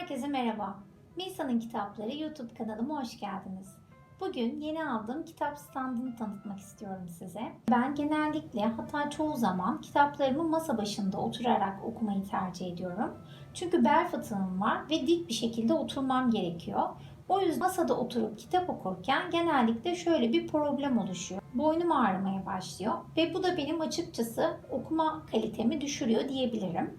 Herkese merhaba. Misa'nın Kitapları YouTube kanalıma hoş geldiniz. Bugün yeni aldığım kitap standını tanıtmak istiyorum size. Ben genellikle hatta çoğu zaman kitaplarımı masa başında oturarak okumayı tercih ediyorum. Çünkü bel fıtığım var ve dik bir şekilde oturmam gerekiyor. O yüzden masada oturup kitap okurken genellikle şöyle bir problem oluşuyor. Boynum ağrımaya başlıyor ve bu da benim açıkçası okuma kalitemi düşürüyor diyebilirim.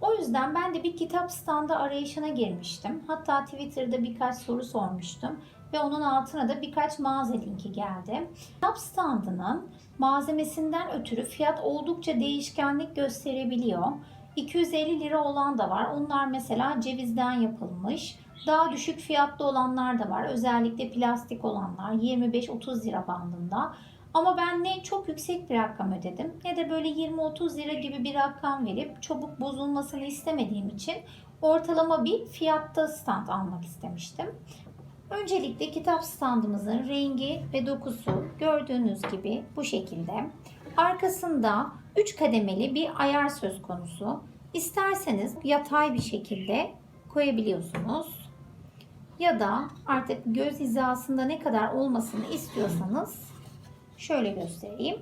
O yüzden ben de bir kitap standı arayışına girmiştim. Hatta Twitter'da birkaç soru sormuştum ve onun altına da birkaç mağaza linki geldi. Kitap standının malzemesinden ötürü fiyat oldukça değişkenlik gösterebiliyor. 250 lira olan da var. Onlar mesela cevizden yapılmış. Daha düşük fiyatlı olanlar da var. Özellikle plastik olanlar 25-30 lira bandında. Ama ben ne çok yüksek bir rakam ödedim ne de böyle 20-30 lira gibi bir rakam verip çabuk bozulmasını istemediğim için ortalama bir fiyatta stand almak istemiştim. Öncelikle kitap standımızın rengi ve dokusu gördüğünüz gibi bu şekilde. Arkasında 3 kademeli bir ayar söz konusu. İsterseniz yatay bir şekilde koyabiliyorsunuz. Ya da artık göz hizasında ne kadar olmasını istiyorsanız şöyle göstereyim.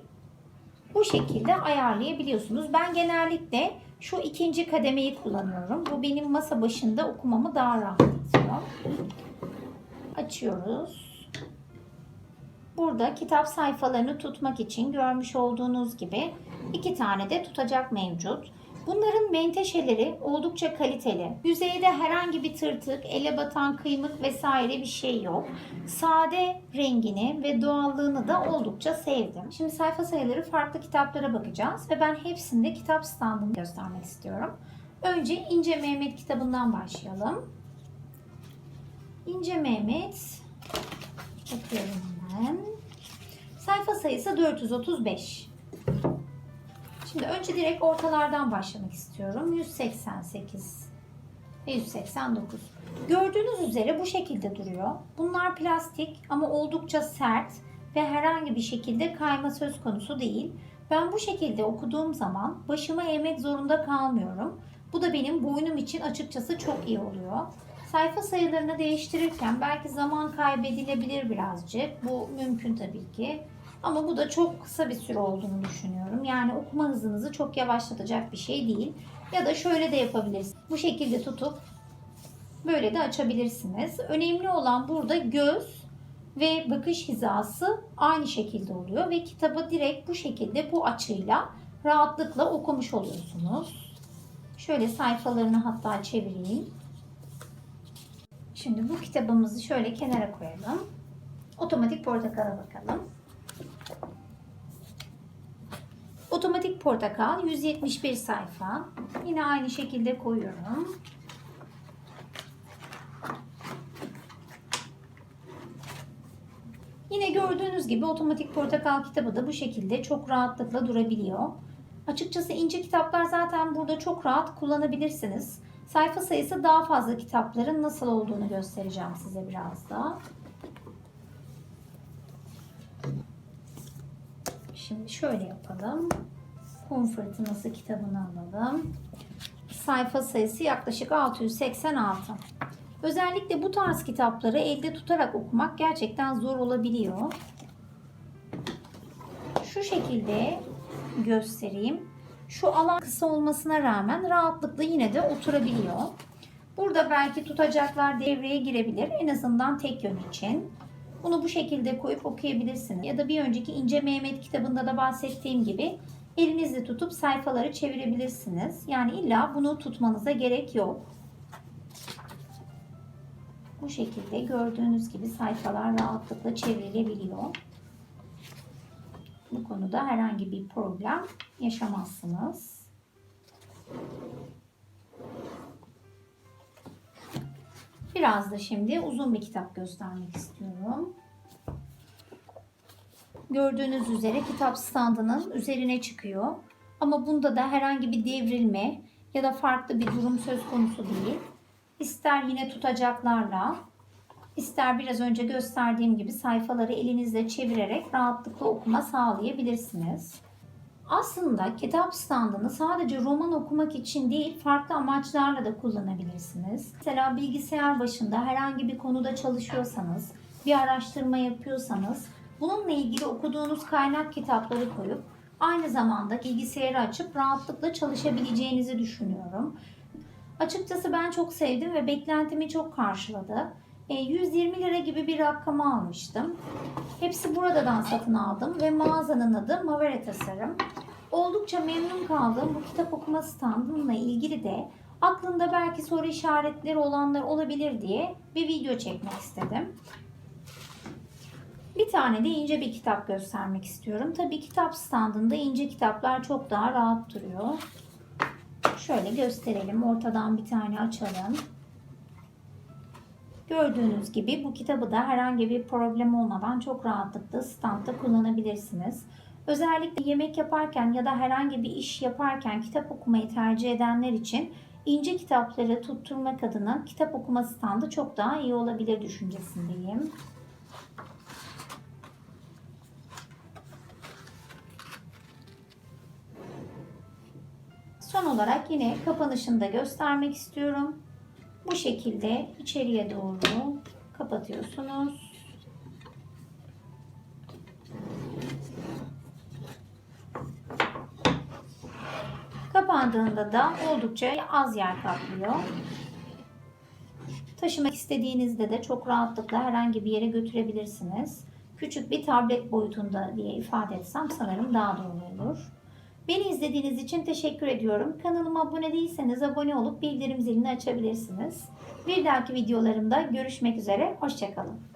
Bu şekilde ayarlayabiliyorsunuz. Ben genellikle şu ikinci kademeyi kullanıyorum. Bu benim masa başında okumamı daha rahatlatıyor. Açıyoruz. Burada kitap sayfalarını tutmak için görmüş olduğunuz gibi iki tane de tutacak mevcut. Bunların menteşeleri oldukça kaliteli. Yüzeyde herhangi bir tırtık, ele batan kıymık vesaire bir şey yok. Sade rengini ve doğallığını da oldukça sevdim. Şimdi sayfa sayıları farklı kitaplara bakacağız ve ben hepsinde kitap standını göstermek istiyorum. Önce İnce Mehmet kitabından başlayalım. İnce Mehmet bakıyorum hemen. Sayfa sayısı 435. Şimdi önce direkt ortalardan başlamak istiyorum. 188 ve 189. Gördüğünüz üzere bu şekilde duruyor. Bunlar plastik ama oldukça sert ve herhangi bir şekilde kayma söz konusu değil. Ben bu şekilde okuduğum zaman başıma eğmek zorunda kalmıyorum. Bu da benim boynum için açıkçası çok iyi oluyor. Sayfa sayılarını değiştirirken belki zaman kaybedilebilir birazcık. Bu mümkün tabii ki. Ama bu da çok kısa bir süre olduğunu düşünüyorum. Yani okuma hızınızı çok yavaşlatacak bir şey değil. Ya da şöyle de yapabilirsiniz. Bu şekilde tutup böyle de açabilirsiniz. Önemli olan burada göz ve bakış hizası aynı şekilde oluyor ve kitabı direkt bu şekilde bu açıyla rahatlıkla okumuş oluyorsunuz. Şöyle sayfalarını hatta çevireyim. Şimdi bu kitabımızı şöyle kenara koyalım. Otomatik portakala bakalım. Otomatik portakal 171 sayfa. Yine aynı şekilde koyuyorum. Yine gördüğünüz gibi otomatik portakal kitabı da bu şekilde çok rahatlıkla durabiliyor. Açıkçası ince kitaplar zaten burada çok rahat kullanabilirsiniz. Sayfa sayısı daha fazla kitapların nasıl olduğunu göstereceğim size biraz da. Şimdi şöyle yapalım. Kum Fırtınası kitabını alalım. Sayfa sayısı yaklaşık 686. Özellikle bu tarz kitapları elde tutarak okumak gerçekten zor olabiliyor. Şu şekilde göstereyim. Şu alan kısa olmasına rağmen rahatlıkla yine de oturabiliyor. Burada belki tutacaklar devreye girebilir. En azından tek yön için. Bunu bu şekilde koyup okuyabilirsiniz. Ya da bir önceki İnce Mehmet kitabında da bahsettiğim gibi elinizle tutup sayfaları çevirebilirsiniz. Yani illa bunu tutmanıza gerek yok. Bu şekilde gördüğünüz gibi sayfalar rahatlıkla çevrilebiliyor. Bu konuda herhangi bir problem yaşamazsınız. Biraz da şimdi uzun bir kitap göstermek istiyorum. Gördüğünüz üzere kitap standının üzerine çıkıyor. Ama bunda da herhangi bir devrilme ya da farklı bir durum söz konusu değil. İster yine tutacaklarla, ister biraz önce gösterdiğim gibi sayfaları elinizle çevirerek rahatlıkla okuma sağlayabilirsiniz. Aslında kitap standını sadece roman okumak için değil, farklı amaçlarla da kullanabilirsiniz. Mesela bilgisayar başında herhangi bir konuda çalışıyorsanız, bir araştırma yapıyorsanız, bununla ilgili okuduğunuz kaynak kitapları koyup aynı zamanda bilgisayarı açıp rahatlıkla çalışabileceğinizi düşünüyorum. Açıkçası ben çok sevdim ve beklentimi çok karşıladı. E, 120 lira gibi bir rakamı almıştım. Hepsi buradan satın aldım ve mağazanın adı Mavere Tasarım. Oldukça memnun kaldığım bu kitap okuma standımla ilgili de aklında belki soru işaretleri olanlar olabilir diye bir video çekmek istedim. Bir tane de ince bir kitap göstermek istiyorum. Tabii kitap standında ince kitaplar çok daha rahat duruyor. Şöyle gösterelim. Ortadan bir tane açalım. Gördüğünüz gibi bu kitabı da herhangi bir problem olmadan çok rahatlıkla standta kullanabilirsiniz. Özellikle yemek yaparken ya da herhangi bir iş yaparken kitap okumayı tercih edenler için ince kitapları tutturmak adına kitap okuma standı çok daha iyi olabilir düşüncesindeyim. Olarak yine kapanışını da göstermek istiyorum. Bu şekilde içeriye doğru kapatıyorsunuz. Kapandığında da oldukça az yer kaplıyor. Taşımak istediğinizde de çok rahatlıkla herhangi bir yere götürebilirsiniz. Küçük bir tablet boyutunda diye ifade etsem sanırım daha doğru olur. Beni izlediğiniz için teşekkür ediyorum. Kanalıma abone değilseniz abone olup bildirim zilini açabilirsiniz. Bir dahaki videolarımda görüşmek üzere. Hoşçakalın.